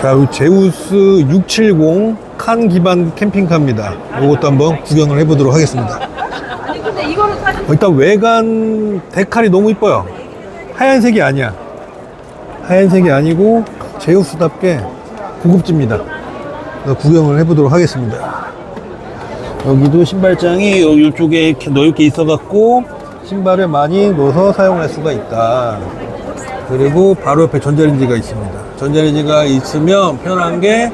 자, 이 제우스 670 칸 기반 캠핑카입니다. 이것도 한번 구경을 해보도록 하겠습니다. 어, 일단 외관 데칼이 너무 이뻐요. 하얀색이 아니야. 하얀색이 아니고 제우스답게 고급집니다. 구경을 해보도록 하겠습니다. 여기도 신발장이 이쪽에 이렇게 넓게 있어갖고 신발을 많이 넣어서 사용할 수가 있다. 그리고 바로 옆에 전자레인지가 있습니다. 전자레인지가 있으면 편한 게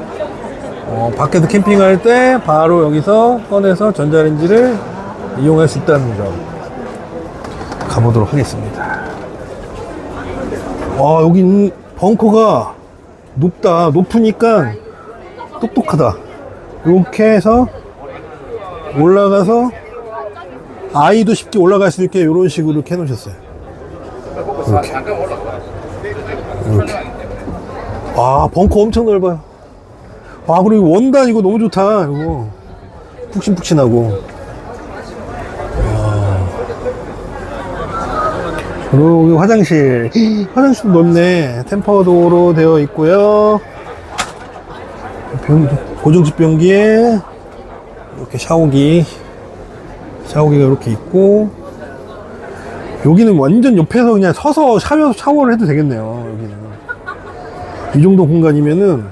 어, 밖에서 캠핑할 때 바로 여기서 꺼내서 전자레인지를 이용할 수 있다는 점. 가보도록 하겠습니다. 와, 여기 벙커가 높다. 높으니까 똑똑하다. 이렇게 해서 올라가서 아이도 쉽게 올라갈 수 있게 이런 식으로 이렇게 해놓으셨어요. 이렇게. 이렇게. 아, 벙커 엄청 넓어요. 아, 그리고 원단 이거 너무 좋다. 이거. 푹신푹신하고. 그리고 여기 화장실. 화장실도 넓네. 템퍼도로 되어 있고요. 변, 고정식 변기에 이렇게 샤워기. 샤워기가 이렇게 있고. 여기는 완전 옆에서 그냥 서서 샤워, 샤워를 해도 되겠네요. 여기는. 이 정도 공간이면은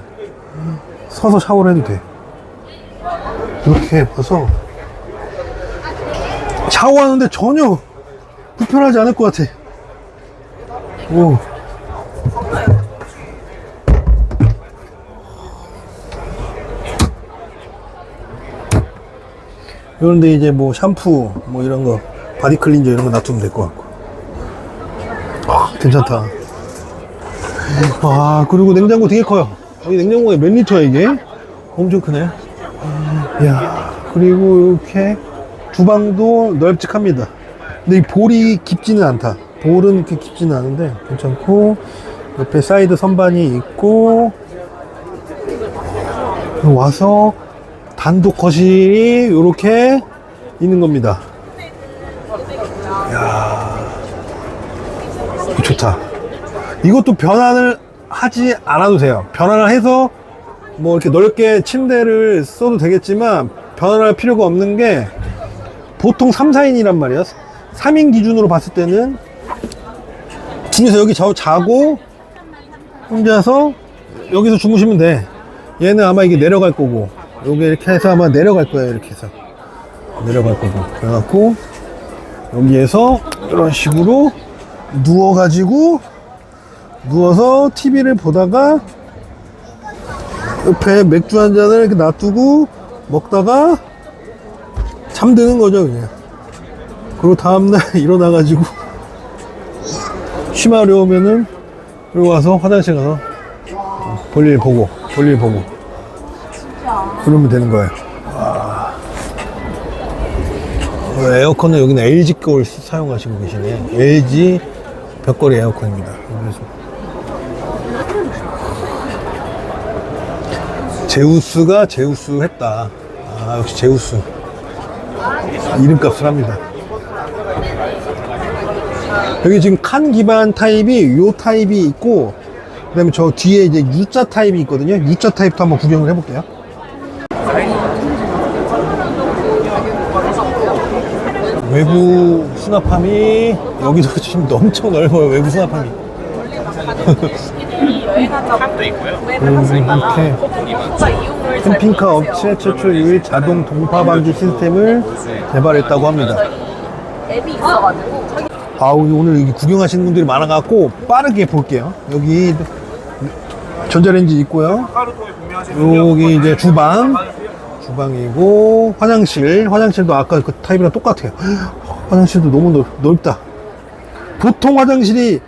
서서 샤워를 해도 돼. 이렇게 봐서 샤워하는데 전혀 불편하지 않을 것 같아. 오. 그런데 이제 뭐 샴푸 뭐 이런 거 바디 클린저 이런 거 놔두면 될 것 같고. 아, 괜찮다. 아, 그리고 냉장고 되게 커요. 여기 냉장고에 몇 리터야 이게? 엄청 크네. 이야, 그리고 이렇게 주방도 넓직합니다. 근데 이 볼이 깊지는 않다. 볼은 이렇게 깊지는 않은데 괜찮고 옆에 사이드 선반이 있고 와서 단독 거실이 이렇게 있는 겁니다. 이야, 좋다. 이것도 변환을 하지 않아도 돼요. 변환을 해서 뭐 이렇게 넓게 침대를 써도 되겠지만 변환할 필요가 없는 게 보통 3, 4인이란 말이야. 3인 기준으로 봤을 때는 중에서 여기 저 자고 혼자서 여기서 주무시면 돼. 얘는 아마 이게 내려갈 거고 여기 이렇게 해서 아마 내려갈 거예요. 이렇게 해서 내려갈 거고 그래갖고 여기에서 이런 식으로 누워가지고 누워서 TV를 보다가 옆에 맥주 한 잔을 이렇게 놔두고 먹다가 잠드는 거죠 그냥. 그리고 다음날 일어나가지고 쉬마려우면은 그리고 와서 화장실 가서 볼일 보고 볼일 보고. 그러면 되는 거예요. 와. 어, 에어컨은 여기는 LG 걸 사용하시고 계시네. LG 벽걸이 에어컨입니다. 그래서 제우스가 제우스 했다. 아, 역시 제우스. 이름값을 합니다. 여기 지금 칸 기반 타입이 요 타입이 있고, 그 다음에 저 뒤에 이제 U자 타입이 있거든요. U자 타입도 한번 구경을 해볼게요. 외부 수납함이 여기도 지금 엄청 넓어요. 외부 수납함이. 음, 이렇게 캠핑카 업체 최초 유일 자동 동파 방지 시스템을 개발했다고 합니다. 앱이 있어가지고 아, 오늘 여기 구경하시는 분들이 많아갖고 빠르게 볼게요. 여기 전자레인지 있고요. 여기 이제 주방, 주방이고 화장실, 화장실도 아까 그 타입이랑 똑같아요. 화장실도 너무 넓, 넓다. 보통 화장실이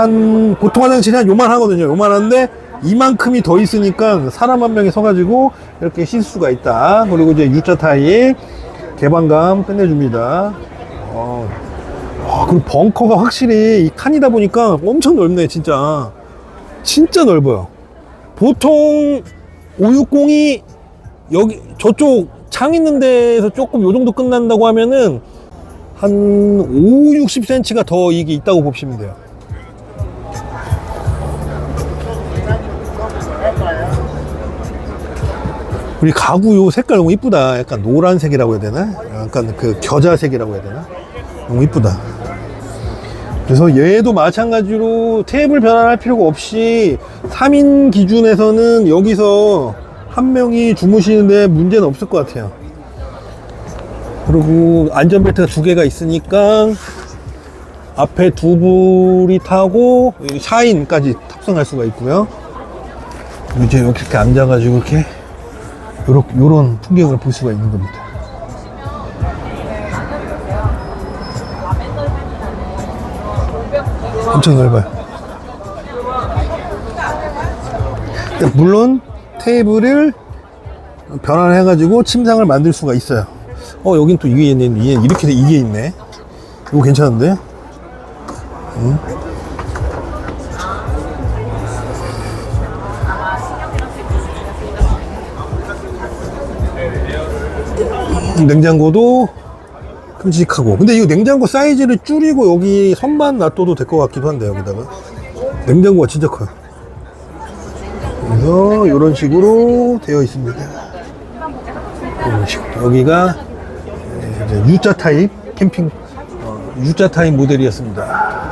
한 보통 화장실이 한 요만 하거든요. 요만한데 이만큼이 더 있으니까 사람 한 명이 서가지고 이렇게 쉴 수가 있다. 그리고 이제 U자 타입 개방감 끝내줍니다. 어, 와, 그리고 벙커가 확실히 이 칸이다 보니까 엄청 넓네, 진짜. 진짜 넓어요. 보통 560이 여기, 저쪽 창 있는 데에서 조금 요 정도 끝난다고 하면은 한 5, 60cm가 더 이게 있다고 보시면 돼요. 우리 가구 요 색깔 너무 이쁘다. 약간 노란색이라고 해야 되나? 약간 그 겨자색이라고 해야 되나? 너무 이쁘다. 그래서 얘도 마찬가지로 테이블 변환할 필요가 없이 3인 기준에서는 여기서 한 명이 주무시는데 문제는 없을 것 같아요. 그리고 안전벨트가 두 개가 있으니까 앞에 두 분이 타고 여기 4인까지 탑승할 수가 있고요. 이제 이렇게 앉아가지고 이렇게 요렇게, 요런 풍경을 볼 수가 있는 겁니다. 엄청 넓어요. 물론 테이블을 변환해가지고 침상을 만들 수가 있어요. 어, 여긴 또 이게 있네. 이게 이렇게 돼, 이게 있네. 이거 괜찮은데? 응? 냉장고도 큼직하고. 근데 이거 냉장고 사이즈를 줄이고 여기 선반 놔둬도 될 것 같기도 한데, 여기다가. 냉장고가 진짜 커요. 그래서 이런 식으로 되어 있습니다. 이런 식으로. 여기가 이제 U자 타입 캠핑 어, U자 타입 모델이었습니다.